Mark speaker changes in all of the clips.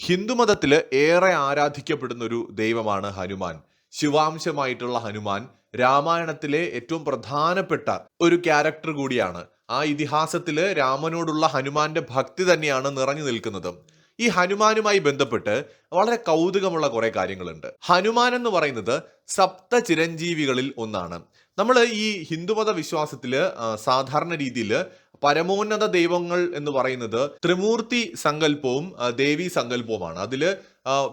Speaker 1: ഹിന്ദുമതത്തിൽ ഏറെ ആരാധിക്കപ്പെടുന്ന ഒരു ദൈവമാണ് ഹനുമാൻ. ശിവാംശമായിട്ടുള്ള ഹനുമാൻ രാമായണത്തിലെ ഏറ്റവും പ്രധാനപ്പെട്ട ഒരു ക്യാരക്ടർ കൂടിയാണ്. ആ ഇതിഹാസത്തിൽ രാമനോടുള്ള ഹനുമാന്റെ ഭക്തി തന്നെയാണ് നിറഞ്ഞു നിൽക്കുന്നത്. ഈ ഹനുമാനുമായി ബന്ധപ്പെട്ട് വളരെ കൗതുകമുള്ള കുറെ കാര്യങ്ങളുണ്ട്. ഹനുമാൻ എന്ന് പറയുന്നത് സപ്ത ചിരഞ്ജീവികളിൽ ഒന്നാണ്. നമ്മൾ ഈ ഹിന്ദുമത വിശ്വാസത്തിൽ സാധാരണ രീതിയിൽ പരമോന്നത ദൈവങ്ങൾ എന്ന് പറയുന്നത് ത്രിമൂർത്തി സങ്കല്പവും ദേവി സങ്കല്പവുമാണ്. അതിൽ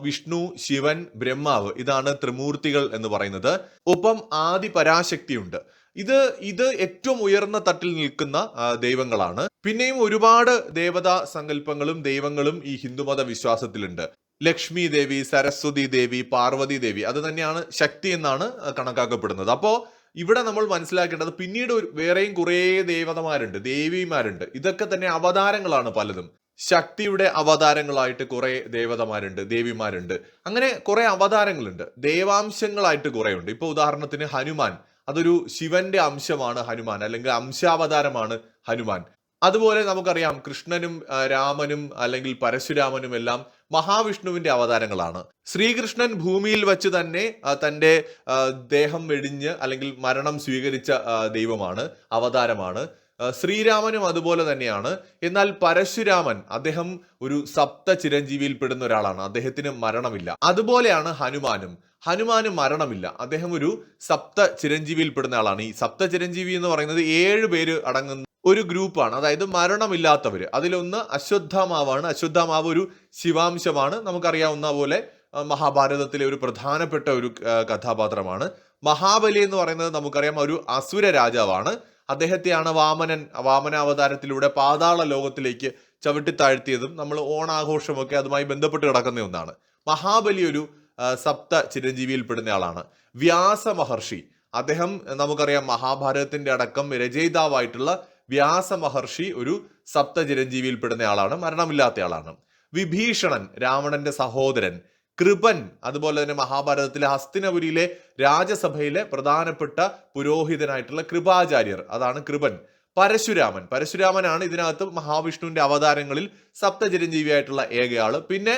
Speaker 1: വിഷ്ണു ശിവൻ ബ്രഹ്മാവ് ഇതാണ് ത്രിമൂർത്തികൾ എന്ന് പറയുന്നത്. ഒപ്പം ആദി പരാശക്തിയുണ്ട്. ഇത് ഇത് ഏറ്റവും ഉയർന്ന തട്ടിൽ നിൽക്കുന്ന ദൈവങ്ങളാണ്. പിന്നെയും ഒരുപാട് ദേവതാ സങ്കല്പങ്ങളും ദൈവങ്ങളും ഈ ഹിന്ദുമത വിശ്വാസത്തിലുണ്ട് ലക്ഷ്മി ദേവി സരസ്വതി ദേവി പാർവതി ദേവി അത് തന്നെയാണ് ശക്തി എന്നാണ് കണക്കാക്കപ്പെടുന്നത്. അപ്പോ ഇവിടെ നമ്മൾ മനസ്സിലാക്കേണ്ടത് പിന്നീട് വേറെയും കുറേ ദേവതമാരുണ്ട് ദേവിമാരുണ്ട്. ഇതൊക്കെ തന്നെ അവതാരങ്ങളാണ് പലതും. ശക്തിയുടെ അവതാരങ്ങളായിട്ട് കുറെ ദേവതമാരുണ്ട് ദേവിമാരുണ്ട്. അങ്ങനെ കുറെ അവതാരങ്ങളുണ്ട്. ദേവാംശങ്ങളായിട്ട് കുറെ ഉണ്ട് ഇപ്പൊ ഉദാഹരണത്തിന് ഹനുമാൻ. അതൊരു ശിവന്റെ അംശമാണ് ഹനുമാൻ അല്ലെങ്കിൽ അംശാവതാരമാണ് ഹനുമാൻ. അതുപോലെ നമുക്കറിയാം കൃഷ്ണനും രാമനും അല്ലെങ്കിൽ പരശുരാമനും എല്ലാം മഹാവിഷ്ണുവിന്റെ അവതാരങ്ങളാണ്. ശ്രീകൃഷ്ണൻ ഭൂമിയിൽ വെച്ച് തന്നെ തന്റെ ദേഹം വെടിഞ്ഞ് അല്ലെങ്കിൽ മരണം സ്വീകരിച്ച ദൈവമാണ് അവതാരമാണ്. ശ്രീരാമനും അതുപോലെ തന്നെയാണ്. എന്നാൽ പരശുരാമൻ അദ്ദേഹം ഒരു സപ്ത ചിരഞ്ജീവിയിൽ പെടുന്ന ഒരാളാണ് അദ്ദേഹത്തിന് മരണമില്ല. അതുപോലെയാണ് ഹനുമാനും. ഹനുമാന് മരണമില്ല. അദ്ദേഹം ഒരു സപ്ത ചിരഞ്ജീവിയിൽ പെടുന്ന ആളാണ്. ഈ സപ്ത ചിരഞ്ജീവി എന്ന് പറയുന്നത് ഏഴ് പേര് അടങ്ങുന്ന ഒരു ഗ്രൂപ്പാണ്. അതായത് മരണമില്ലാത്തവർ അതിലൊന്ന് അശ്വത്ഥമാവാണ്. അശ്വത്ഥമാവ് ഒരു ശിവാംശമാണ്. നമുക്കറിയാവുന്ന പോലെ മഹാഭാരതത്തിലെ ഒരു പ്രധാനപ്പെട്ട ഒരു കഥാപാത്രമാണ്. മഹാബലി എന്ന് പറയുന്നത് നമുക്കറിയാം ഒരു അസുര രാജാവാണ്. അദ്ദേഹത്തെയാണ് വാമനൻ വാമനാവതാരത്തിലൂടെ പാതാള ലോകത്തിലേക്ക് ചവിട്ടിത്താഴ്ത്തിയതും നമ്മൾ ഓണാഘോഷമൊക്കെ അതുമായി ബന്ധപ്പെട്ട് കിടക്കുന്ന ഒന്നാണ്. മഹാബലി ഒരു സപ്ത ചിരഞ്ജീവിയിൽ പെടുന്ന ആളാണ്. വ്യാസ മഹർഷി അദ്ദേഹം നമുക്കറിയാം മഹാഭാരതത്തിന്റെ അടക്കം രചയിതാവായിട്ടുള്ള വ്യാസ മഹർഷി ഒരു സപ്ത ചിരഞ്ജീവിയിൽ പെടുന്ന ആളാണ് മരണമില്ലാത്ത ആളാണ് വിഭീഷണൻ രാവണന്റെ സഹോദരൻ കൃപൻ അതുപോലെ തന്നെ മഹാഭാരതത്തിലെ ഹസ്തിനപുരിയിലെ രാജസഭയിലെ പ്രധാനപ്പെട്ട പുരോഹിതനായിട്ടുള്ള കൃപാചാര്യർ അതാണ് കൃപൻ. പരശുരാമൻ പരശുരാമനാണ് ഇതിനകത്ത് മഹാവിഷ്ണുവിന്റെ അവതാരങ്ങളിൽ സപ്തചിരഞ്ജീവിയായിട്ടുള്ള ഏകയാൾ. പിന്നെ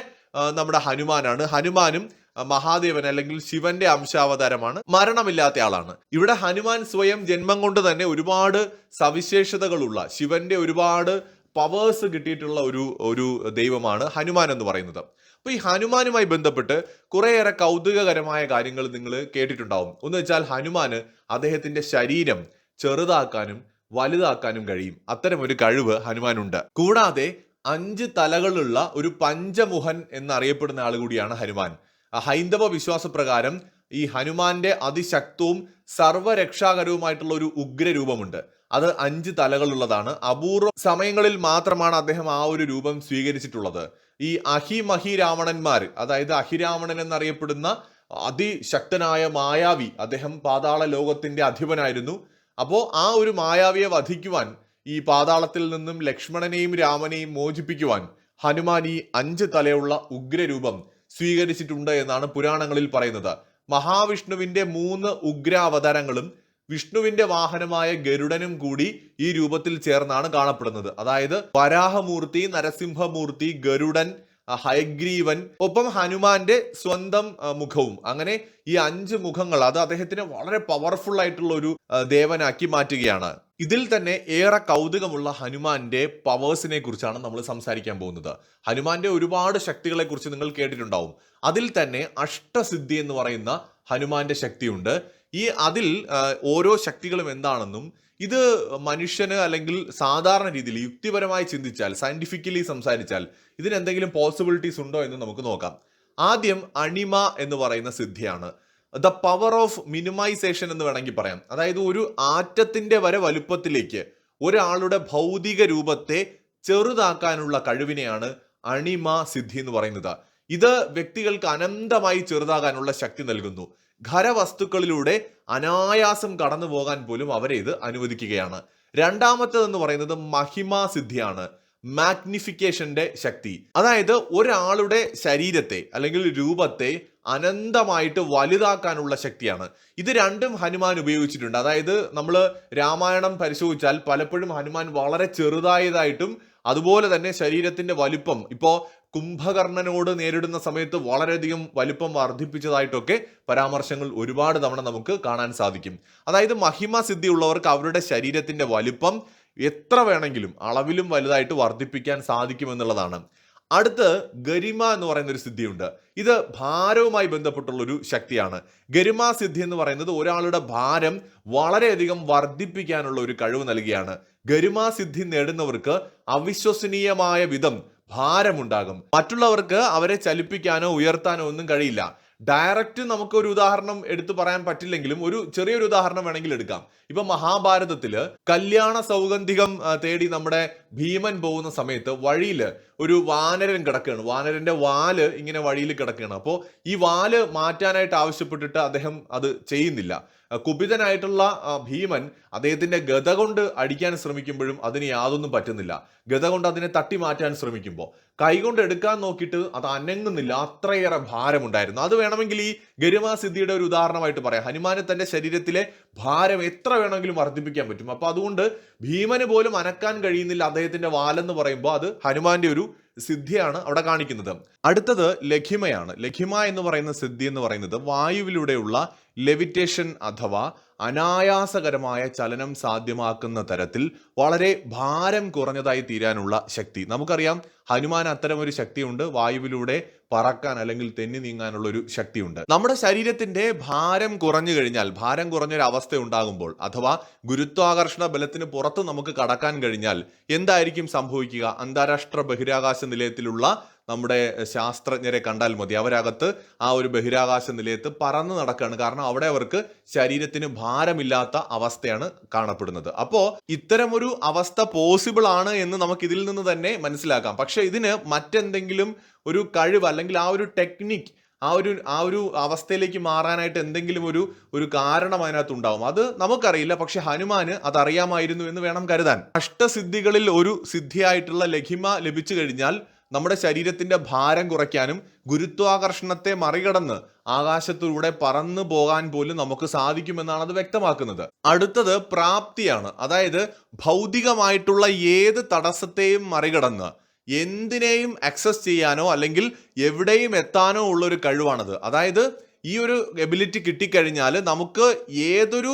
Speaker 1: നമ്മുടെ ഹനുമാനാണ്. ഹനുമാനും മഹാദേവൻ അല്ലെങ്കിൽ ശിവന്റെ അംശാവതാരമാണ്. മരണമില്ലാത്ത ആളാണ്. ഇവിടെ ഹനുമാൻ സ്വയം ജന്മം കൊണ്ട് തന്നെ ഒരുപാട് സവിശേഷതകളുള്ള ശിവന്റെ ഒരുപാട് പവേഴ്സ് കിട്ടിയിട്ടുള്ള ഒരു ഒരു ദൈവമാണ് ഹനുമാൻ എന്ന് പറയുന്നത്. അപ്പൊ ഈ ഹനുമാനുമായി ബന്ധപ്പെട്ട് കുറേയേറെ കൗതുകകരമായ കാര്യങ്ങൾ നിങ്ങൾ കേട്ടിട്ടുണ്ടാവും. ഒന്ന് വെച്ചാൽ ഹനുമാന് അദ്ദേഹത്തിന്റെ ശരീരം ചെറുതാക്കാനും വലുതാക്കാനും കഴിയും. അത്തരം ഒരു കഴിവ് ഹനുമാനുണ്ട്. കൂടാതെ അഞ്ച് തലകളുള്ള ഒരു പഞ്ചമുഖൻ എന്നറിയപ്പെടുന്ന ആൾ കൂടിയാണ് ഹനുമാൻ. ഹൈന്ദവ വിശ്വാസപ്രകാരം ഈ ഹനുമാന്റെ അതിശക്തവും സർവരക്ഷാകരവുമായിട്ടുള്ള ഒരു ഉഗ്രരൂപമുണ്ട്. അത് അഞ്ച് തലകളുള്ളതാണ്. അപൂർവ സമയങ്ങളിൽ മാത്രമാണ് അദ്ദേഹം ആ ഒരു രൂപം സ്വീകരിച്ചിട്ടുള്ളത്. ഈ അഹിമഹി രാവണന്മാർ അതായത് അഹിരാവണൻ എന്നറിയപ്പെടുന്ന അതിശക്തനായ മായാവി അദ്ദേഹം പാതാള ലോകത്തിന്റെ അധിപനായിരുന്നു. അപ്പോൾ ആ ഒരു മായാവിയെ വധിക്കുവാൻ ഈ പാതാളത്തിൽ നിന്നും ലക്ഷ്മണനെയും രാമനെയും മോചിപ്പിക്കുവാൻ ഹനുമാൻ ഈ അഞ്ച് തലയുള്ള ഉഗ്രരൂപം സ്വീകരിച്ചിട്ടുണ്ട് എന്നാണ് പുരാണങ്ങളിൽ പറയുന്നത്. മഹാവിഷ്ണുവിന്റെ മൂന്ന് ഉഗ്ര അവതാരങ്ങളും വിഷ്ണുവിന്റെ വാഹനമായ ഗരുഡനും കൂടി ഈ രൂപത്തിൽ ചേർന്നാണ് കാണപ്പെടുന്നത്. അതായത് വരാഹമൂർത്തി നരസിംഹമൂർത്തി ഗരുഡൻ ഹയഗ്രീവൻ ഒപ്പം ഹനുമാന്റെ സ്വന്തം മുഖവും. അങ്ങനെ ഈ അഞ്ച് മുഖങ്ങൾ അത് അദ്ദേഹത്തിന് വളരെ പവർഫുൾ ആയിട്ടുള്ള ഒരു ദേവനാക്കി മാറ്റുകയാണ്. ഇതിൽ തന്നെ ഏറെ കൗതുകമുള്ള ഹനുമാന്റെ പവേഴ്സിനെ കുറിച്ചാണ് നമ്മൾ സംസാരിക്കാൻ പോകുന്നത്. ഹനുമാന്റെ ഒരുപാട് ശക്തികളെ കുറിച്ച് നിങ്ങൾ കേട്ടിട്ടുണ്ടാവും. അതിൽ തന്നെ അഷ്ടസിദ്ധി എന്ന് പറയുന്ന ഹനുമാന്റെ ശക്തിയുണ്ട്. ഈ അതിൽ ഓരോ ശക്തികളും എന്താണെന്നും ഇത് മനുഷ്യന് അല്ലെങ്കിൽ സാധാരണ രീതിയിൽ യുക്തിപരമായി ചിന്തിച്ചാൽ സയന്റിഫിക്കലി സംസാരിച്ചാൽ ഇതിന് എന്തെങ്കിലും പോസിബിലിറ്റീസ് ഉണ്ടോ എന്ന് നമുക്ക് നോക്കാം. ആദ്യം അണിമ എന്ന് പറയുന്ന സിദ്ധിയാണ്. ദ പവർ ഓഫ് മിനിമൈസേഷൻ എന്ന് വേണമെങ്കിൽ പറയാം. അതായത് ഒരു ആറ്റത്തിന്റെ വരെ വലുപ്പത്തിലേക്ക് ഒരാളുടെ ഭൗതിക രൂപത്തെ ചെറുതാക്കാനുള്ള കഴിവിനെയാണ് അണിമ സിദ്ധി എന്ന് പറയുന്നത്. ഇത് വ്യക്തികൾക്ക് അനന്തമായി ചെറുതാകാനുള്ള ശക്തി നൽകുന്നു. ഖരവസ്തുക്കളിലൂടെ അനായാസം കടന്നു പോകാൻ പോലും അവരെ ഇത് അനുവദിക്കുകയാണ്. രണ്ടാമത്തേതെന്ന് പറയുന്നത് മഹിമാ സിദ്ധിയാണ്. മാഗ്നിഫിക്കേഷന്റെ ശക്തി. അതായത് ഒരാളുടെ ശരീരത്തെ അല്ലെങ്കിൽ രൂപത്തെ അനന്തമായിട്ട് വലുതാക്കാനുള്ള ശക്തിയാണ്. ഇത് രണ്ടും ഹനുമാൻ ഉപയോഗിച്ചിട്ടുണ്ട്. അതായത് നമ്മൾ രാമായണം പരിശോധിച്ചാൽ പലപ്പോഴും ഹനുമാൻ വളരെ ചെറുതായതായിട്ടും അതുപോലെ തന്നെ ശരീരത്തിന്റെ വലുപ്പം ഇപ്പോൾ കുംഭകർണനോട് നേരിടുന്ന സമയത്ത് വളരെയധികം വലുപ്പം വർദ്ധിപ്പിച്ചതായിട്ടൊക്കെ പരാമർശങ്ങൾ ഒരുപാട് തവണ നമുക്ക് കാണാൻ സാധിക്കും. അതായത് മഹിമ സിദ്ധി ഉള്ളവർക്ക് അവരുടെ ശരീരത്തിന്റെ വലിപ്പം എത്ര വേണമെങ്കിലും അളവിലും വലുതായിട്ട് വർദ്ധിപ്പിക്കാൻ സാധിക്കുമെന്നുള്ളതാണ്. അടുത്ത് ഗരിമ എന്ന് പറയുന്ന ഒരു സിദ്ധിയുണ്ട്. ഇത് ഭാരവുമായി ബന്ധപ്പെട്ടുള്ള ഒരു ശക്തിയാണ്. ഗരിമ സിദ്ധി എന്ന് പറയുന്നത് ഒരാളുടെ ഭാരം വളരെയധികം വർദ്ധിപ്പിക്കാനുള്ള ഒരു കഴിവ് നൽകിയാണ്. ഗരിമ സിദ്ധി നേടുന്നവർക്ക് അവിശ്വസനീയമായ വിധം ഭാരമുണ്ടാകും. മറ്റുള്ളവർക്ക് അവരെ ചലിപ്പിക്കാനോ ഉയർത്താനോ ഒന്നും കഴിയില്ല. ഡയറക്റ്റ് നമുക്ക് ഒരു ഉദാഹരണം എടുത്തു പറയാൻ പറ്റില്ലെങ്കിലും ഒരു ചെറിയൊരു ഉദാഹരണം വേണമെങ്കിൽ എടുക്കാം. ഇപ്പൊ മഹാഭാരതത്തിൽ കല്യാണ സൗഗന്ധികം തേടി നമ്മുടെ ഭീമൻ പോകുന്ന സമയത്ത് വഴിയിൽ ഒരു വാനരൻ കിടക്കുകയാണ്. വാനരന്റെ വാൽ ഇങ്ങനെ വഴിയിൽ കിടക്കുകയാണ്. അപ്പോൾ ഈ വാൽ മാറ്റാനായിട്ട് ആവശ്യപ്പെട്ടിട്ട് അദ്ദേഹം അത് ചെയ്യുന്നില്ല. കുപിതനായിട്ടുള്ള ഭീമൻ അദ്ദേഹത്തിന്റെ ഗത കൊണ്ട് അടിക്കാൻ ശ്രമിക്കുമ്പോഴും അതിന് യാതൊന്നും പറ്റുന്നില്ല. ഗത കൊണ്ട് അതിനെ തട്ടി മാറ്റാൻ ശ്രമിക്കുമ്പോൾ. കൈകൊണ്ട് എടുക്കാൻ നോക്കിയിട്ട് അത് അനങ്ങുന്നില്ല. അത്രയേറെ ഭാരമുണ്ടായിരുന്നു. അത് വേണമെങ്കിൽ ഈ ഗരിമാ സിദ്ധിയുടെ ഒരു ഉദാഹരണമായിട്ട് പറയാം. ഹനുമാന് തന്റെ ശരീരത്തിലെ ഭാരം എത്ര വേണമെങ്കിലും വർദ്ധിപ്പിക്കാൻ പറ്റും. അപ്പൊ അതുകൊണ്ട് ഭീമന് പോലും അനക്കാൻ കഴിയുന്നില്ല അദ്ദേഹത്തിന്റെ വാലെന്ന് പറയുമ്പോൾ അത് ഹനുമാന്റെ ഒരു സിദ്ധിയാണ് അവിടെ കാണിക്കുന്നത്. അടുത്തത് ലഘിമയാണ്. ലഘിമ എന്ന് പറയുന്ന സിദ്ധി എന്ന് പറയുന്നത് വായുവിലൂടെയുള്ള ലെവിറ്റേഷൻ അഥവാ അനായാസകരമായ ചലനം സാധ്യമാക്കുന്ന തരത്തിൽ വളരെ ഭാരം കുറഞ്ഞതായി തീരാനുള്ള ശക്തി. നമുക്കറിയാം ഹനുമാൻ അത്തരം ഒരു ശക്തിയുണ്ട്. വായുവിലൂടെ പറക്കാൻ അല്ലെങ്കിൽ തെന്നി നീങ്ങാനുള്ള ഒരു ശക്തിയുണ്ട്. നമ്മുടെ ശരീരത്തിന്റെ ഭാരം കുറഞ്ഞു കഴിഞ്ഞാൽ ഭാരം കുറഞ്ഞൊരു അവസ്ഥ ഉണ്ടാകുമ്പോൾ അഥവാ ഗുരുത്വാകർഷണ ബലത്തിന് പുറത്ത് നമുക്ക് കടക്കാൻ കഴിഞ്ഞാൽ എന്തായിരിക്കും സംഭവിക്കുക? അന്താരാഷ്ട്ര ബഹിരാകാശ നിലയത്തിലുള്ള നമ്മുടെ ശാസ്ത്രജ്ഞരെ കണ്ടാൽ മതി. അവരകത്ത് ആ ഒരു ബഹിരാകാശ നിലയത്ത് പറന്ന് നടക്കുകയാണ് കാരണം അവിടെ അവർക്ക് ശരീരത്തിന് ഭാരമില്ലാത്ത അവസ്ഥയാണ് കാണപ്പെടുന്നത്. അപ്പോൾ ഇത്തരമൊരു അവസ്ഥ പോസിബിൾ ആണ് എന്ന് നമുക്ക് ഇതിൽ നിന്ന് തന്നെ മനസ്സിലാക്കാം. പക്ഷെ ഇതിന് മറ്റെന്തെങ്കിലും ഒരു കഴിവ് അല്ലെങ്കിൽ ആ ഒരു ടെക്നിക് ആ ഒരു ആ ഒരു അവസ്ഥയിലേക്ക് മാറാനായിട്ട് എന്തെങ്കിലും ഒരു ഒരു കാരണം അതിനകത്ത് ഉണ്ടാവും. അത് നമുക്കറിയില്ല. പക്ഷെ ഹനുമാന് അതറിയാമായിരുന്നു എന്ന് വേണം കരുതാൻ. അഷ്ടസിദ്ധികളിൽ ഒരു സിദ്ധിയായിട്ടുള്ള ലഘിമ ലഭിച്ചു കഴിഞ്ഞാൽ നമ്മുടെ ശരീരത്തിന്റെ ഭാരം കുറയ്ക്കാനും ഗുരുത്വാകർഷണത്തെ മറികടന്ന് ആകാശത്തിലൂടെ പറന്നു പോകാൻ പോലും നമുക്ക് സാധിക്കുമെന്നാണ് അത് വ്യക്തമാക്കുന്നത്. അടുത്തത് പ്രാപ്തിയാണ്. അതായത് ഭൗതികമായിട്ടുള്ള ഏത് തടസ്സത്തെയും മറികടന്ന് എന്തിനേയും അക്സസ് ചെയ്യാനോ അല്ലെങ്കിൽ എവിടെയും എത്താനോ ഉള്ള ഒരു കഴിവാണത്. അതായത് ഈ ഒരു എബിലിറ്റി കിട്ടിക്കഴിഞ്ഞാൽ നമുക്ക് ഏതൊരു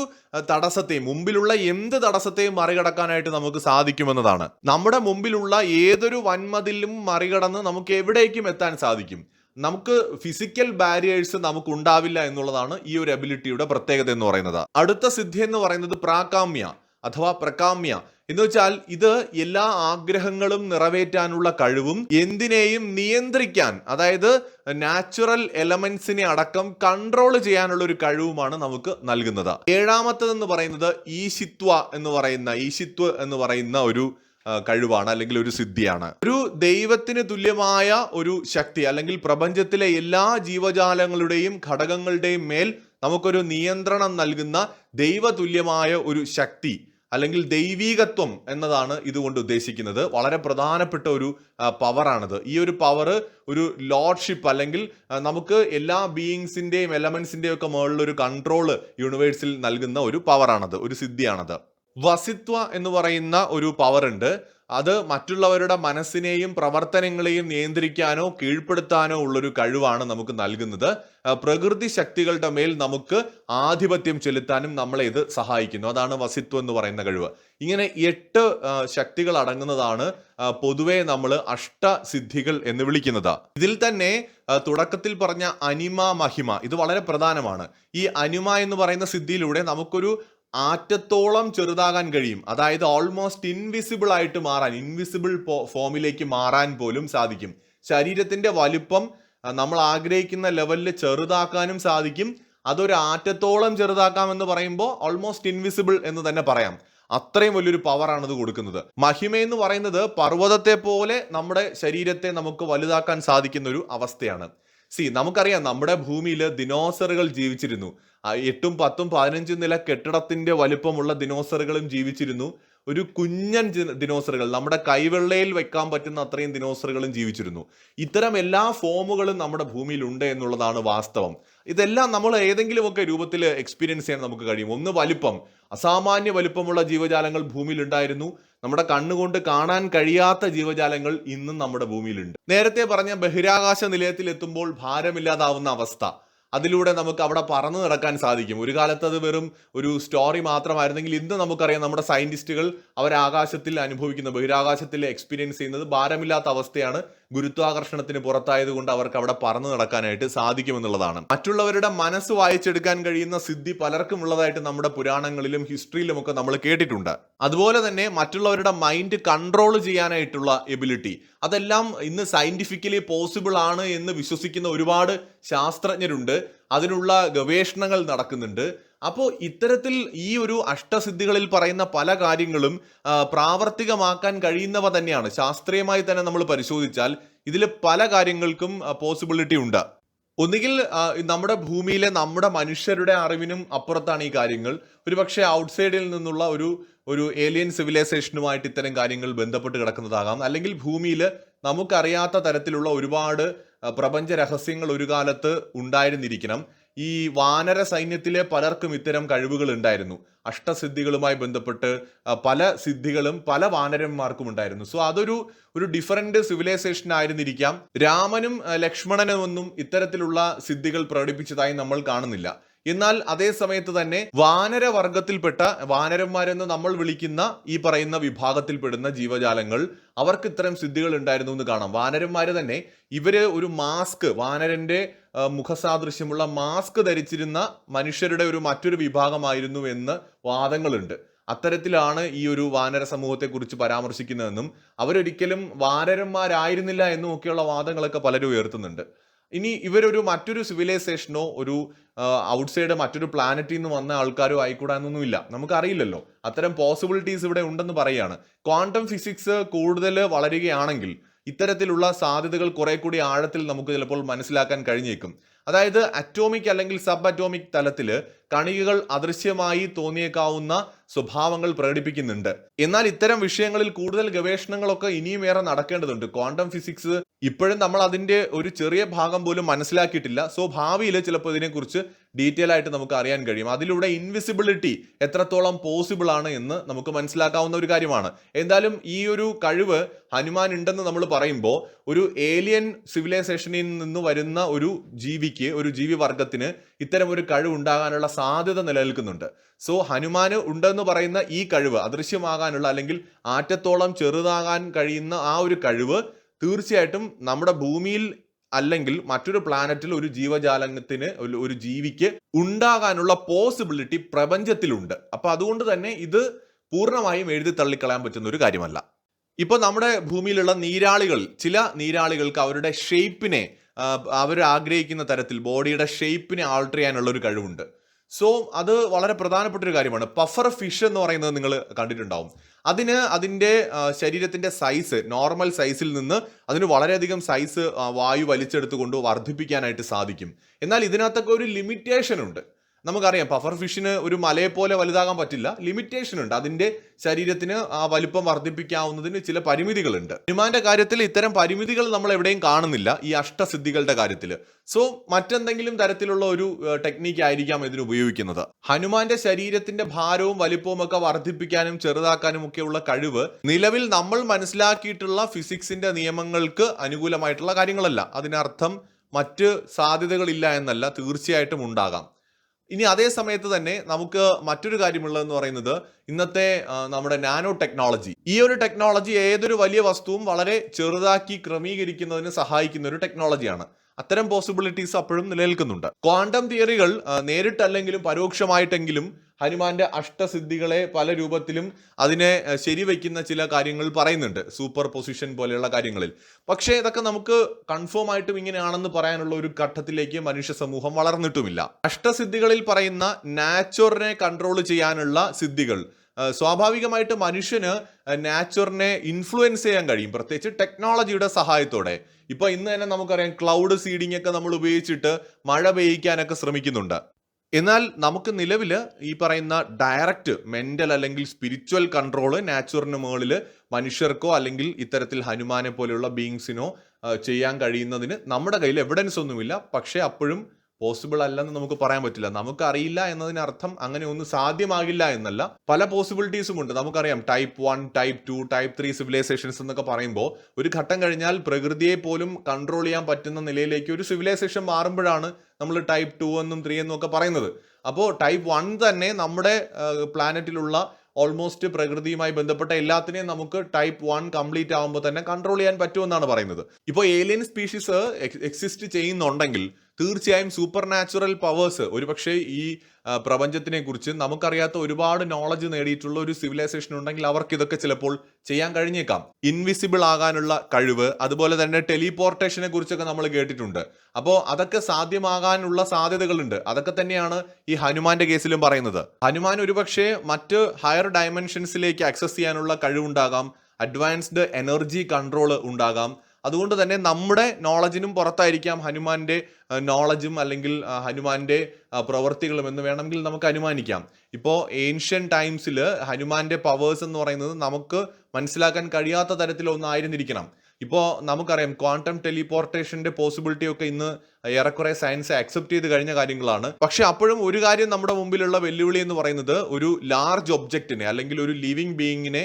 Speaker 1: തടസ്സത്തെയും മുമ്പിലുള്ള എന്ത് തടസ്സത്തെയും മറികടക്കാനായിട്ട് നമുക്ക് സാധിക്കുമെന്നതാണ്. നമ്മുടെ മുമ്പിലുള്ള ഏതൊരു വൻമതിലും മറികടന്ന് നമുക്ക് എവിടേക്കും എത്താൻ സാധിക്കും. നമുക്ക് ഫിസിക്കൽ ബാരിയേഴ്സ് നമുക്ക് ഉണ്ടാവില്ല എന്നുള്ളതാണ് ഈ ഒരു എബിലിറ്റിയുടെ പ്രത്യേകത എന്ന് പറയുന്നത്. അടുത്ത സിദ്ധി എന്ന് പറയുന്നത് പ്രാകാമ്യ. അഥവാ പ്രകാമ്യ. എന്ന് വെച്ചാൽ ഇത് എല്ലാ ആഗ്രഹങ്ങളും നിറവേറ്റാനുള്ള കഴിവും എന്തിനേയും നിയന്ത്രിക്കാൻ അതായത് നാച്ചുറൽ എലമെന്റ്സിനെ അടക്കം കൺട്രോൾ ചെയ്യാനുള്ള ഒരു കഴിവുമാണ് നമുക്ക് നൽകുന്നത്. ഏഴാമത്തതെന്ന് പറയുന്നത് ഈശിത്വ എന്ന് പറയുന്ന ഈശിത്വ എന്ന് പറയുന്ന ഒരു കഴിവാണ് അല്ലെങ്കിൽ ഒരു സിദ്ധിയാണ്. ഒരു ദൈവത്തിന് തുല്യമായ ഒരു ശക്തി അല്ലെങ്കിൽ പ്രപഞ്ചത്തിലെ എല്ലാ ജീവജാലങ്ങളുടെയും ഘടകങ്ങളുടെയും മേൽ നമുക്കൊരു നിയന്ത്രണം നൽകുന്ന ദൈവതുല്യമായ ഒരു ശക്തി അല്ലെങ്കിൽ ദൈവീകത്വം എന്നതാണ് ഇതുകൊണ്ട് ഉദ്ദേശിക്കുന്നത്. വളരെ പ്രധാനപ്പെട്ട ഒരു പവറാണത് ഈ ഒരു പവർ ഒരു ലോഡ്ഷിപ്പ് അല്ലെങ്കിൽ നമുക്ക് എല്ലാ ബീയിങ്സിന്റെയും എലമെൻസിന്റെയും ഒക്കെ മുകളിലൊരു കൺട്രോൾ യൂണിവേഴ്സിൽ നൽകുന്ന ഒരു പവറാണത് ഒരു സിദ്ധിയാണത്. വസിത്വ എന്ന് പറയുന്ന ഒരു പവർ ഉണ്ട്. അത് മറ്റുള്ളവരുടെ മനസ്സിനെയും പ്രവർത്തനങ്ങളെയും നിയന്ത്രിക്കാനോ കീഴ്പ്പെടുത്താനോ ഉള്ളൊരു കഴിവാണ് നമുക്ക് നൽകുന്നത്. പ്രകൃതി ശക്തികളുടെ മേൽ നമുക്ക് ആധിപത്യം ചെലുത്താനും നമ്മളെ ഇത് സഹായിക്കുന്നു. അതാണ് വസിത്വം എന്ന് പറയുന്ന കഴിവ്. ഇങ്ങനെ എട്ട് ശക്തികൾ അടങ്ങുന്നതാണ് പൊതുവെ നമ്മൾ അഷ്ടസിദ്ധികൾ എന്ന് വിളിക്കുന്നത്. ഇതിൽ തന്നെ തുടക്കത്തിൽ പറഞ്ഞ അനിമ മഹിമ ഇത് വളരെ പ്രധാനമാണ്. ഈ അനിമ എന്ന് പറയുന്ന സിദ്ധിയിലൂടെ നമുക്കൊരു ആറ്റത്തോളം ചെറുതാകാൻ കഴിയും. അതായത് ഓൾമോസ്റ്റ് ഇൻവിസിബിൾ ആയിട്ട് മാറാൻ ഇൻവിസിബിൾ ഫോമിലേക്ക് മാറാൻ പോലും സാധിക്കും. ശരീരത്തിന്റെ വലുപ്പം നമ്മൾ ആഗ്രഹിക്കുന്ന ലെവലിൽ ചെറുതാക്കാനും സാധിക്കും. അതൊരു ആറ്റത്തോളം ചെറുതാക്കാമെന്ന് പറയുമ്പോൾ ഓൾമോസ്റ്റ് ഇൻവിസിബിൾ എന്ന് തന്നെ പറയാം. അത്രയും വലിയൊരു പവറാണ് ഇത് കൊടുക്കുന്നത്. മഹിമ എന്ന് പറയുന്നത് പർവതത്തെ പോലെ നമ്മുടെ ശരീരത്തെ നമുക്ക് വലുതാക്കാൻ സാധിക്കുന്ന ഒരു അവസ്ഥയാണ്. സി നമുക്കറിയാം നമ്മുടെ ഭൂമിയിൽ ദിനോസറുകൾ ജീവിച്ചിരുന്നു. എട്ടും പത്തും പതിനഞ്ചും നില കെട്ടിടത്തിന്റെ വലിപ്പമുള്ള ദിനോസറുകളും ജീവിച്ചിരുന്നു. ഒരു കുഞ്ഞൻ ദിനോസറുകൾ നമ്മുടെ കൈവെള്ളയിൽ വെക്കാൻ പറ്റുന്ന അത്രയും ദിനോസറുകളും ജീവിച്ചിരുന്നു. ഇത്തരം എല്ലാ ഫോമുകളും നമ്മുടെ ഭൂമിയിൽ ഉണ്ട് എന്നുള്ളതാണ് വാസ്തവം. ഇതെല്ലാം നമ്മൾ ഏതെങ്കിലുമൊക്കെ രൂപത്തിൽ എക്സ്പീരിയൻസ് ചെയ്യാൻ നമുക്ക് കഴിയും. ഒന്ന് വലിപ്പം. അസാമാന്യ വലിപ്പമുള്ള ജീവജാലങ്ങൾ ഭൂമിയിൽ ഉണ്ടായിരുന്നു നമ്മുടെ കണ്ണുകൊണ്ട് കാണാൻ കഴിയാത്ത ജീവജാലങ്ങൾ ഇന്നും നമ്മുടെ ഭൂമിയിലുണ്ട്. നേരത്തെ പറഞ്ഞ ബഹിരാകാശ നിലയത്തിൽ എത്തുമ്പോൾ ഭാരമില്ലാതാവുന്ന അവസ്ഥ. അതിലൂടെ നമുക്ക് അവിടെ പറന്നു നടക്കാൻ സാധിക്കും. ഒരു കാലത്ത് അത് വെറും ഒരു സ്റ്റോറി മാത്രമായിരുന്നെങ്കിൽ ഇന്ന് നമുക്കറിയാം നമ്മുടെ സയന്റിസ്റ്റുകൾ അവർ ആകാശത്തിൽ അനുഭവിക്കുന്ന ബഹിരാകാശത്തിൽ എക്സ്പീരിയൻസ് ചെയ്യുന്നത് ഭാരമില്ലാത്ത അവസ്ഥയാണ്. ഗുരുത്വാകർഷണത്തിന് പുറത്തായതുകൊണ്ട് അവർക്ക് അവിടെ പറന്നു നടക്കാനായിട്ട് സാധിക്കുമെന്നുള്ളതാണ്. മറ്റുള്ളവരുടെ മനസ്സ് വായിച്ചെടുക്കാൻ കഴിയുന്ന സിദ്ധി പലർക്കും ഉള്ളതായിട്ട് നമ്മുടെ പുരാണങ്ങളിലും ഹിസ്റ്ററിയിലും ഒക്കെ നമ്മൾ കേട്ടിട്ടുണ്ട്. അതുപോലെ തന്നെ മറ്റുള്ളവരുടെ മൈൻഡ് കൺട്രോൾ ചെയ്യാനായിട്ടുള്ള എബിലിറ്റി അതെല്ലാം ഇന്ന് സയന്റിഫിക്കലി പോസിബിൾ ആണ് എന്ന് വിശ്വസിക്കുന്ന ഒരുപാട് ശാസ്ത്രജ്ഞരുണ്ട്. അതിനുള്ള ഗവേഷണങ്ങൾ നടക്കുന്നുണ്ട്. അപ്പോൾ ഇത്തരത്തിൽ ഈ ഒരു അഷ്ടസിദ്ധികളിൽ പറയുന്ന പല കാര്യങ്ങളും പ്രാവർത്തികമാക്കാൻ കഴിയുന്നവ തന്നെയാണ്. ശാസ്ത്രീയമായി തന്നെ നമ്മൾ പരിശോധിച്ചാൽ ഇതിൽ പല കാര്യങ്ങൾക്കും പോസിബിലിറ്റി ഉണ്ട്. ഒന്നുകിൽ നമ്മുടെ ഭൂമിയിലെ നമ്മുടെ മനുഷ്യരുടെ അറിവിനും അപ്പുറത്താണ് ഈ കാര്യങ്ങൾ. ഒരുപക്ഷെ ഔട്ട്സൈഡിൽ നിന്നുള്ള ഒരു ഒരു ഏലിയൻ സിവിലൈസേഷനുമായിട്ട് ഇത്തരം കാര്യങ്ങൾ ബന്ധപ്പെട്ട് കിടക്കുന്നതാകാം. അല്ലെങ്കിൽ ഭൂമിയിൽ നമുക്കറിയാത്ത തരത്തിലുള്ള ഒരുപാട് പ്രപഞ്ച രഹസ്യങ്ങൾ ഒരു കാലത്ത് ഉണ്ടായിരുന്നിരിക്കണം. ഈ വാനര സൈന്യത്തിലെ പലർക്കും ഇത്തരം കഴിവുകൾ ഉണ്ടായിരുന്നു. അഷ്ടസിദ്ധികളുമായി ബന്ധപ്പെട്ട് പല സിദ്ധികളും പല വാനരന്മാർക്കും ഉണ്ടായിരുന്നു. സോ അതൊരു ഒരു ഡിഫറന്റ് സിവിലൈസേഷൻ ആയിരുന്നിരിക്കാം. രാമനും ആ, ലക്ഷ്മണനും ഒന്നും ഇത്തരത്തിലുള്ള സിദ്ധികൾ പ്രകടിപ്പിച്ചതായി നമ്മൾ കാണുന്നില്ല. എന്നാൽ അതേ സമയത്ത് തന്നെ വാനരവർഗത്തിൽപ്പെട്ട വാനരന്മാരെന്ന് നമ്മൾ വിളിക്കുന്ന ഈ പറയുന്ന വിഭാഗത്തിൽപ്പെടുന്ന ജീവജാലങ്ങൾ അവർക്ക് ഇത്തരം സിദ്ധികൾ ഉണ്ടായിരുന്നു എന്ന് കാണാം. വാനരന്മാര് തന്നെ ഇവർ ഒരു മാസ്ക് വാനരന്റെ മുഖസാദൃശ്യമുള്ള മാസ്ക് ധരിച്ചിരുന്ന മനുഷ്യരുടെ ഒരു മറ്റൊരു വിഭാഗമായിരുന്നു എന്ന് വാദങ്ങളുണ്ട്. അത്തരത്തിലാണ് ഈ ഒരു വാനര സമൂഹത്തെക്കുറിച്ച് പരാമർശിക്കുന്നതെന്നും അവരൊരിക്കലും വാനരന്മാരായിരുന്നില്ല എന്നും ഒക്കെയുള്ള വാദങ്ങളൊക്കെ പലരും ഉയർത്തുന്നുണ്ട്. ഇനി ഇവരൊരു മറ്റൊരു സിവിലൈസേഷനോ ഒരു ഔട്ട്സൈഡ് മറ്റൊരു പ്ലാനറ്റിൽ നിന്ന് വന്ന ആൾക്കാരോ ആയിക്കൂടാന്നൊന്നുമില്ല നമുക്കറിയില്ലല്ലോ. അത്തരം പോസിബിലിറ്റീസ് ഇവിടെ ഉണ്ടെന്ന് പറയാണ്. ക്വാണ്ടം ഫിസിക്സ് കൂടുതൽ വളരുകയാണെങ്കിൽ ഇത്തരത്തിലുള്ള സാധ്യതകൾ കുറെ കൂടി ആഴത്തിൽ നമുക്ക് ചിലപ്പോൾ മനസ്സിലാക്കാൻ കഴിഞ്ഞേക്കും. അതായത് അറ്റോമിക് അല്ലെങ്കിൽ സബ് അറ്റോമിക് തലത്തിൽ കണികകൾ അദൃശ്യമായി തോന്നിയേക്കാവുന്ന സ്വഭാവങ്ങൾ പ്രകടിപ്പിക്കുന്നുണ്ട്. എന്നാൽ ഇത്തരം വിഷയങ്ങളിൽ കൂടുതൽ ഗവേഷണങ്ങളൊക്കെ ഇനിയും ഏറെ നടക്കേണ്ടതുണ്ട്. ക്വാണ്ടം ഫിസിക്സ് ഇപ്പോഴും നമ്മൾ അതിന്റെ ഒരു ചെറിയ ഭാഗം പോലും മനസ്സിലാക്കിയിട്ടില്ല. സോ ഭാവിയിൽ ചിലപ്പോൾ ഇതിനെക്കുറിച്ച് ഡീറ്റെയിൽ ആയിട്ട് നമുക്ക് അറിയാൻ കഴിയും. അതിലൂടെ ഇൻവിസിബിലിറ്റി എത്രത്തോളം പോസിബിൾ ആണ് എന്ന് നമുക്ക് മനസ്സിലാക്കാവുന്ന ഒരു കാര്യമാണ്. എന്തായാലും ഈ ഒരു കഴിവ് ഹനുമാൻ ഉണ്ടെന്ന് നമ്മൾ പറയുമ്പോൾ ഒരു ഏലിയൻ സിവിലൈസേഷനിൽ നിന്ന് വരുന്ന ഒരു ജീവിക്ക് ഒരു ജീവി വർഗത്തിന് ഇത്തരം ഒരു കഴിവ് ഉണ്ടാകാനുള്ള സാധ്യത നിലനിൽക്കുന്നുണ്ട്. സോ ഹനുമാന് ഉണ്ടെന്ന് പറയുന്ന ഈ കഴിവ് അദൃശ്യമാകാനുള്ള അല്ലെങ്കിൽ ആറ്റത്തോളം ചെറുതാകാൻ കഴിയുന്ന ആ ഒരു കഴിവ് തീർച്ചയായിട്ടും നമ്മുടെ ഭൂമിയിൽ അല്ലെങ്കിൽ മറ്റൊരു പ്ലാനറ്റിൽ ഒരു ജീവജാലത്തിന് ഒരു- ജീവിക്ക് ഉണ്ടാകാനുള്ള പോസിബിലിറ്റി പ്രപഞ്ചത്തിലുണ്ട്. അപ്പൊ അതുകൊണ്ട് തന്നെ ഇത് പൂർണമായും എഴുതി തള്ളിക്കളയാൻ പറ്റുന്ന ഒരു കാര്യമല്ല. ഇപ്പൊ നമ്മുടെ ഭൂമിയിലുള്ള നീരാളികൾ ചില നീരാളികൾക്ക് അവരുടെ ഷേപ്പിനെ അവർ ആഗ്രഹിക്കുന്ന തരത്തിൽ ബോഡിയുടെ ഷേപ്പിനെ ആൾട്ടർ ചെയ്യാനുള്ള ഒരു കഴിവുണ്ട്. സോ അത് വളരെ പ്രധാനപ്പെട്ട ഒരു കാര്യമാണ്. പഫർ ഫിഷ് എന്ന് പറയുന്നത് നിങ്ങൾ കണ്ടിട്ടുണ്ടാവും. അതിന് അതിന്റെ ശരീരത്തിന്റെ സൈസ് നോർമൽ സൈസിൽ നിന്ന് അതിന് വളരെയധികം സൈസ് വായു വലിച്ചെടുത്തുകൊണ്ട് വർദ്ധിപ്പിക്കാനായിട്ട് സാധിക്കും. എന്നാൽ ഇതിനകത്തൊക്കെ ഒരു ലിമിറ്റേഷൻ ഉണ്ട്. നമുക്കറിയാം പഫർ ഫിഷിന് ഒരു മലയെ പോലെ വലുതാകാൻ പറ്റില്ല. ലിമിറ്റേഷൻ ഉണ്ട്. അതിന്റെ ശരീരത്തിന് ആ വലുപ്പം വർദ്ധിപ്പിക്കാവുന്നതിന് ചില പരിമിതികളുണ്ട്. ഹനുമാന്റെ കാര്യത്തിൽ ഇത്തരം പരിമിതികൾ നമ്മൾ എവിടെയും കാണുന്നില്ല ഈ അഷ്ടസിദ്ധികളുടെ കാര്യത്തിൽ സോ മറ്റെന്തെങ്കിലും തരത്തിലുള്ള ഒരു ടെക്നീക്ക് ആയിരിക്കാം ഇതിന് ഉപയോഗിക്കുന്നത്. ഹനുമാന്റെ ശരീരത്തിന്റെ ഭാരവും വലിപ്പവും ഒക്കെ വർദ്ധിപ്പിക്കാനും ചെറുതാക്കാനും ഒക്കെയുള്ള കഴിവ് നിലവിൽ നമ്മൾ മനസ്സിലാക്കിയിട്ടുള്ള ഫിസിക്സിന്റെ നിയമങ്ങൾക്ക് അനുകൂലമായിട്ടുള്ള കാര്യങ്ങളല്ല. അതിനർത്ഥം മറ്റ് സാധ്യതകളില്ല എന്നല്ല തീർച്ചയായിട്ടും ഉണ്ടാകാം. ഇനി അതേ സമയത്ത് തന്നെ നമുക്ക് മറ്റൊരു കാര്യമുള്ളതെന്ന് പറയുന്നത് ഇന്നത്തെ നമ്മുടെ നാനോ ടെക്നോളജി. ഈ ഒരു ടെക്നോളജി ഏതൊരു വലിയ വസ്തുവും വളരെ ചെറുതാക്കി ക്രമീകരിക്കുന്നതിന് സഹായിക്കുന്ന ഒരു ടെക്നോളജിയാണ്. അത്തരം പോസിബിലിറ്റീസ് അപ്പോഴും നിലനിൽക്കുന്നുണ്ട്. ക്വാണ്ടം തിയറികൾ നേരിട്ടല്ലെങ്കിലും പരോക്ഷമായിട്ടെങ്കിലും ഹനുമാന്റെ അഷ്ടസിദ്ധികളെ പല രൂപത്തിലും അതിനെ ശരിവയ്ക്കുന്ന ചില കാര്യങ്ങൾ പറയുന്നുണ്ട്. സൂപ്പർ പൊസിഷൻ പോലെയുള്ള കാര്യങ്ങളിൽ. പക്ഷേ ഇതൊക്കെ നമുക്ക് കൺഫേം ആയിട്ടും ഇങ്ങനെയാണെന്ന് പറയാനുള്ള ഒരു ഘട്ടത്തിലേക്ക് മനുഷ്യ സമൂഹം വളർന്നിട്ടുമില്ല. അഷ്ടസിദ്ധികളിൽ പറയുന്ന നാച്ചുറിനെ കൺട്രോൾ ചെയ്യാനുള്ള സിദ്ധികൾ സ്വാഭാവികമായിട്ട് മനുഷ്യന് നാച്ചുറിനെ ഇൻഫ്ലുവൻസ് ചെയ്യാൻ കഴിയും. പ്രത്യേകിച്ച് ടെക്നോളജിയുടെ സഹായത്തോടെ. ഇപ്പൊ ഇന്ന് തന്നെ നമുക്കറിയാം ക്ലൗഡ് സീഡിംഗ് ഒക്കെ നമ്മൾ ഉപയോഗിച്ചിട്ട് മഴ പെയ്യിക്കാനൊക്കെ ശ്രമിക്കുന്നുണ്ട്. എന്നാൽ നമുക്ക് നിലവിൽ ഈ പറയുന്ന ഡയറക്റ്റ് മെന്റൽ അല്ലെങ്കിൽ സ്പിരിച്വൽ കൺട്രോൾ നാച്ചുറിന് മുകളിൽ മനുഷ്യർക്കോ അല്ലെങ്കിൽ ഇത്തരത്തിൽ ഹനുമാനെ പോലെയുള്ള ബീങ്സിനോ ചെയ്യാൻ കഴിയുന്നതിന് നമ്മുടെ കയ്യിൽ എവിഡൻസ് ഒന്നുമില്ല. പക്ഷേ അപ്പോഴും പോസിബിൾ അല്ലെന്ന് നമുക്ക് പറയാൻ പറ്റില്ല. നമുക്കറിയില്ല എന്നതിനർത്ഥം അങ്ങനെ ഒന്നും സാധ്യമാകില്ല എന്നല്ല. പല പോസിബിലിറ്റീസും ഉണ്ട്. നമുക്കറിയാം type one type two type three civilisations എന്നൊക്കെ പറയുമ്പോൾ ഒരു ഘട്ടം കഴിഞ്ഞാൽ പ്രകൃതിയെ പോലും കൺട്രോൾ ചെയ്യാൻ പറ്റുന്ന നിലയിലേക്ക് ഒരു സിവിലൈസേഷൻ മാറുമ്പോഴാണ് നമ്മൾ ടൈപ്പ് ടു എന്നും ത്രീ എന്നും ഒക്കെ പറയുന്നത്. അപ്പോൾ ടൈപ്പ് വൺ തന്നെ നമ്മുടെ പ്ലാനറ്റിലുള്ള ഓൾമോസ്റ്റ് പ്രകൃതിയുമായി ബന്ധപ്പെട്ട എല്ലാത്തിനെയും നമുക്ക് ടൈപ്പ് വൺ കംപ്ലീറ്റ് ആകുമ്പോൾ തന്നെ കൺട്രോൾ ചെയ്യാൻ പറ്റുമെന്നാണ് പറയുന്നത്. ഇപ്പോൾ ഏലിയൻ സ്പീഷീസ് എക്സിസ്റ്റ് ചെയ്യുന്നുണ്ടെങ്കിൽ തീർച്ചയായും സൂപ്പർ നാച്ചുറൽ പവേഴ്സ് ഒരുപക്ഷെ ഈ പ്രപഞ്ചത്തിനെ കുറിച്ച് നമുക്കറിയാത്ത ഒരുപാട് നോളജ് നേടിയിട്ടുള്ള ഒരു സിവിലൈസേഷൻ ഉണ്ടെങ്കിൽ അവർക്ക് ഇതൊക്കെ ചിലപ്പോൾ ചെയ്യാൻ കഴിഞ്ഞേക്കാം. ഇൻവിസിബിൾ ആകാനുള്ള കഴിവ് അതുപോലെ തന്നെ ടെലിപോർട്ടേഷനെ കുറിച്ചൊക്കെ നമ്മൾ കേട്ടിട്ടുണ്ട്. അപ്പോൾ അതൊക്കെ സാധ്യമാകാനുള്ള സാധ്യതകളുണ്ട്. അതൊക്കെ തന്നെയാണ് ഈ ഹനുമാന്റെ കേസിലും പറയുന്നത്. ഹനുമാൻ ഒരുപക്ഷെ മറ്റ് ഹയർ ഡയമെൻഷൻസിലേക്ക് ആക്സസ് ചെയ്യാനുള്ള കഴിവുണ്ടാകാം. അഡ്വാൻസ്ഡ് എനർജി കൺട്രോൾ ഉണ്ടാകാം. അതുകൊണ്ട് തന്നെ നമ്മുടെ നോളജിനും പുറത്തായിരിക്കാം ഹനുമാന്റെ നോളജും അല്ലെങ്കിൽ ഹനുമാന്റെ പ്രവൃത്തികളും എന്ന് വേണമെങ്കിൽ നമുക്ക് അനുമാനിക്കാം. ഇപ്പോൾ ഏൻഷ്യൻ ടൈംസിൽ ഹനുമാന്റെ പവേഴ്സ് എന്ന് പറയുന്നത് നമുക്ക് മനസ്സിലാക്കാൻ കഴിയാത്ത തരത്തിലൊന്നായിരുന്നിരിക്കണം. ഇപ്പോൾ നമുക്കറിയാം ക്വാണ്ടം ടെലിപോർട്ടേഷന്റെ പോസിബിലിറ്റി ഒക്കെ ഇന്ന് ഏറെക്കുറെ സയൻസ് അക്സെപ്റ്റ് ചെയ്ത് കഴിഞ്ഞ കാര്യങ്ങളാണ്. പക്ഷെ അപ്പോഴും ഒരു കാര്യം നമ്മുടെ മുമ്പിലുള്ള വെല്ലുവിളി എന്ന് പറയുന്നത് ഒരു ലാർജ് ഒബ്ജക്റ്റിനെ അല്ലെങ്കിൽ ഒരു ലിവിങ് ബീയിങ്ങിനെ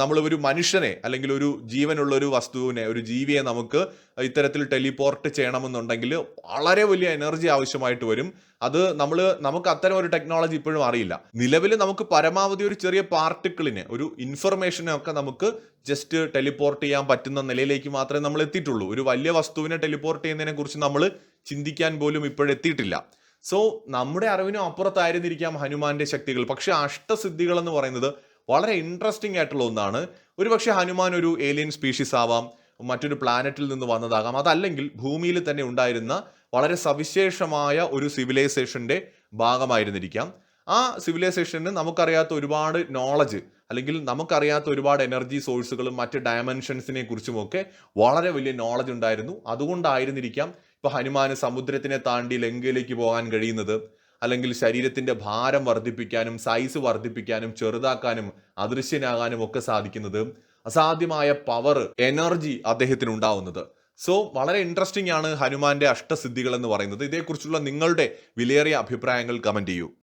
Speaker 1: നമ്മൾ ഒരു മനുഷ്യനെ അല്ലെങ്കിൽ ഒരു ജീവനുള്ള ഒരു വസ്തുവിനെ ഒരു ജീവിയെ നമുക്ക് ഇത്തരത്തിൽ ടെലിപോർട്ട് ചെയ്യണമെന്നുണ്ടെങ്കിൽ വളരെ വലിയ എനർജി ആവശ്യമായിട്ട് വരും. അത് നമ്മൾ നമുക്ക് അത്തരം ഒരു ടെക്നോളജി ഇപ്പോഴും അറിയില്ല. നിലവിൽ നമുക്ക് പരമാവധി ഒരു ചെറിയ പാർട്ടിക്കിളിനെ ഒരു ഇൻഫർമേഷനെ ഒക്കെ നമുക്ക് ജസ്റ്റ് ടെലിപോർട്ട് ചെയ്യാൻ പറ്റുന്ന നിലയിലേക്ക് മാത്രമേ നമ്മൾ എത്തിയിട്ടുള്ളൂ ഒരു വലിയ വസ്തുവിനെ ടെലിപോർട്ട് ചെയ്യുന്നതിനെ കുറിച്ച് നമ്മൾ ചിന്തിക്കാൻ പോലും ഇപ്പോഴെത്തിയിട്ടില്ല. സോ നമ്മുടെ അറിവിനും അപ്പുറത്തായിരുന്നിരിക്കാം ഹനുമാന്റെ ശക്തികൾ. പക്ഷെ അഷ്ടസിദ്ധികൾ എന്ന് പറയുന്നത് വളരെ ഇൻട്രസ്റ്റിംഗ് ആയിട്ടുള്ള ഒന്നാണ്. ഒരുപക്ഷെ ഹനുമാൻ ഒരു ഏലിയൻ സ്പീഷീസ് ആവാം മറ്റൊരു പ്ലാനറ്റിൽ നിന്ന് വന്നതാകാം. അതല്ലെങ്കിൽ ഭൂമിയിൽ തന്നെ ഉണ്ടായിരുന്ന വളരെ സവിശേഷമായ ഒരു സിവിലൈസേഷന്റെ ഭാഗമായിരുന്നിരിക്കാം. ആ സിവിലൈസേഷന് നമുക്കറിയാത്ത ഒരുപാട് നോളജ് അല്ലെങ്കിൽ നമുക്കറിയാത്ത ഒരുപാട് എനർജി സോഴ്സുകളും മറ്റ് ഡയമെൻഷൻസിനെ കുറിച്ചുമൊക്കെ വളരെ വലിയ നോളജ് ഉണ്ടായിരുന്നു. അതുകൊണ്ടായിരുന്നിരിക്കാം ഇപ്പൊ ഹനുമാന് സമുദ്രത്തിനെ താണ്ടി ലങ്കയിലേക്ക് പോകാൻ കഴിയുന്നത് അല്ലെങ്കിൽ ശരീരത്തിന്റെ ഭാരം വർദ്ധിപ്പിക്കാനും സൈസ് വർദ്ധിപ്പിക്കാനും ചെറുതാക്കാനും അദൃശ്യനാകാനും ഒക്കെ സാധിക്കുന്നത് അസാധ്യമായ പവർ എനർജി അദ്ദേഹത്തിന് ഉണ്ടാവുന്നത്. സോ വളരെ ഇൻട്രസ്റ്റിംഗ് ആണ് ഹനുമാന്റെ അഷ്ടസിദ്ധികൾ എന്ന് പറയുന്നത്. ഇതേക്കുറിച്ചുള്ള നിങ്ങളുടെ വിലയേറിയ അഭിപ്രായങ്ങൾ കമന്റ് ചെയ്യൂ.